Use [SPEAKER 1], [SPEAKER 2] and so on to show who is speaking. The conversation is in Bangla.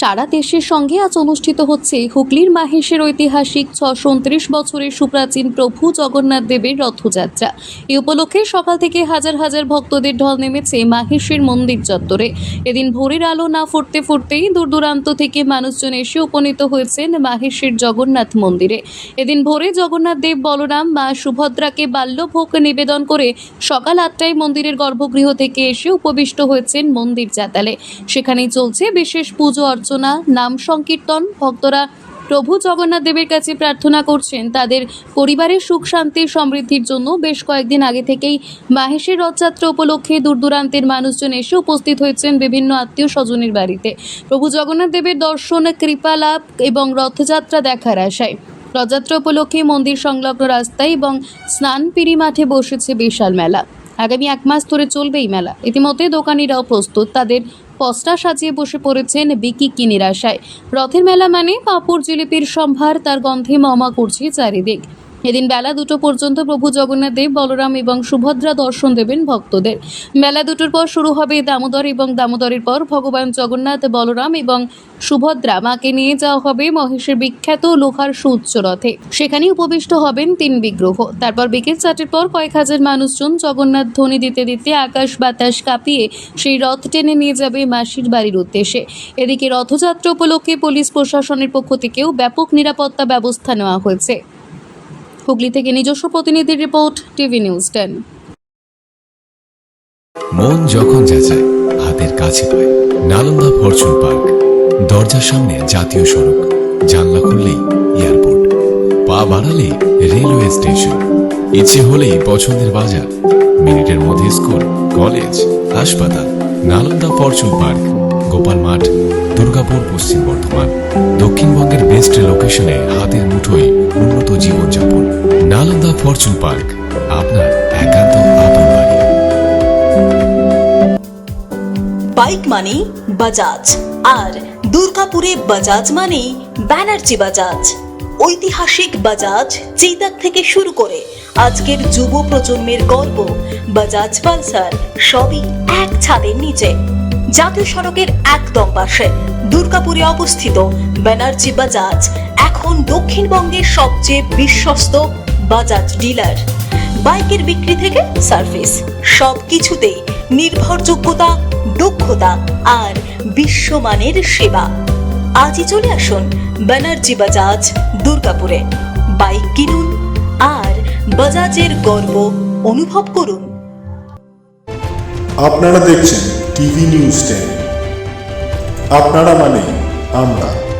[SPEAKER 1] সারা দেশের সঙ্গে আজ অনুষ্ঠিত হচ্ছে হুগলির মাহেশের ঐতিহাসিক ছশো উনত্রিশ বছরের সুপ্রাচীন প্রভু জগন্নাথ দেবের রথযাত্রা। এই উপলক্ষে সকাল থেকে হাজার হাজার ভক্তদের ঢল নেমেছে মাহেশের মন্দির চত্বরে। এদিন ভোরের আলো না ফুটতে ফুটতেই দূর দূরান্ত থেকে মানুষজন এসে উপনীত হয়েছেন মাহেশের জগন্নাথ মন্দিরে। এদিন ভোরে জগন্নাথ দেব বলরাম, মা সুভদ্রাকে বাল্যভোগ নিবেদন করে সকাল আটটায় মন্দিরের গর্ভগৃহ থেকে এসে উপবিষ্ট হয়েছেন মন্দির চাতালে। সেখানেই চলছে বিশেষ পুজো অর্চনা। নাম সংকীর্তন, ভক্তরা প্রভু জগন্নাথ দেবের কাছে প্রার্থনা করছেন। তাদের পরিবারের সুখ, শান্তি, সমৃদ্ধির জন্য বেশ কয়েকদিন আগে থেকেই মাহেশের রথযাত্রা উপলক্ষে দূর দূরান্তের মানুষজন এসে উপস্থিত হয়েছেন বিভিন্ন আত্মীয় স্বজনের বাড়িতে। প্রভু জগন্নাথ দেবের দর্শন, কৃপা লাভ এবং রথযাত্রা দেখার আশায়। রথযাত্রা উপলক্ষে মন্দির সংলগ্ন রাস্তায় এবং স্নানপিড়ি মাঠে বসেছে বিশাল মেলা। আগামী এক মাস ধরে চলবে এই মেলা। ইতিমধ্যে দোকানিরাও প্রস্তুত। তাদের পস্টা সাজিয়ে বসে পড়েছেন বিকি কিনির আশায়। রথের মেলা মানে পাঁপড় জিলিপির সম্ভার, তার গন্ধে মমা করছে চারিদিক। এদিন বেলা দুটো পর্যন্ত প্রভু জগন্নাথ দেব, বলরাম এবং সুভদ্রা দর্শন দেবেন ভক্তদের। বেলা দুটোর পর শুরু হবে দামোদর এবং দামোদরের পর ভগবান জগন্নাথ, বলরাম এবং সুভদ্রা। মাকে নিয়ে যাওয়া হবে মহেশের বিখ্যাত লোহার সুউচ্চ রথে। সেখানেই উপবিষ্ট হবেন তিন বিগ্রহ। তারপর বিকেল চারটের পর কয়েক হাজার মানুষজন জগন্নাথ ধ্বনি দিতে দিতে আকাশ বাতাস কাঁপিয়ে সেই রথ টেনে নিয়ে যাবে মাসির বাড়ির উদ্দেশ্যে। এদিকে রথযাত্রা উপলক্ষে পুলিশ প্রশাসনের পক্ষ থেকেও ব্যাপক নিরাপত্তা ব্যবস্থা নেওয়া হয়েছে। হুগলি থেকে নিজস্ব প্রতিনিধির রিপোর্ট, টিভি নিউজ টেন।
[SPEAKER 2] মন যখন যাচায়, হাতের কাছে পায়। নালন্দা ফরচুন পার্ক, দরজার সামনে জাতীয় সড়ক, জানলা খুললেই এয়ারপোর্ট। পা বাড়ালে রেলওয়ে স্টেশন। ইচ্ছে হলেই পছন্দের বাজার, মিনিটের মধ্যে স্কুল, কলেজ, হাসপাতাল, নালন্দা ফরচুন পার্ক। গোপাল মাঠ, দুর্গাপুর পশ্চিম বর্ধমান দক্ষিণবঙ্গের বেস্ট লোকেশনে হাতের মুঠোয় উন্নত জীবনযাপন, নালন্দা ফরচুন পার্ক আপনার একান্ত আপন বাড়ি।
[SPEAKER 3] বাইক মানেই বাজাজ আর দুর্গাপুরে বাজাজ মানেই ব্যানার্জি বাজাজ ঐতিহাসিক বাজাজ চেতাক থেকে শুরু করে আজকের যুব প্রজন্মের গর্ব বাজাজ পালসার সবই এক ছাদের নিচে। জাতীয় সড়কের একদম পাশে দুর্গাপুরে অবস্থিত ব্যানার্জি বাজাজ, এখন দক্ষিণবঙ্গের সবচেয়ে বিশ্বস্ত বাজাজ ডিলার। বাইকের বিক্রি থেকে সার্ভিস সব কিছুতেই নির্ভরযোগ্যতা, দক্ষতা আর বিশ্বমানের সেবা। আজই চলে আসুন ব্যানার্জি বাজাজ দুর্গাপুরে। বাইক কিনুন আর বাজাজের গর্ব অনুভব করুন।
[SPEAKER 4] আপনারা দেখছেন টিভি নিউজ টেন। আপনারা মানে আমরা।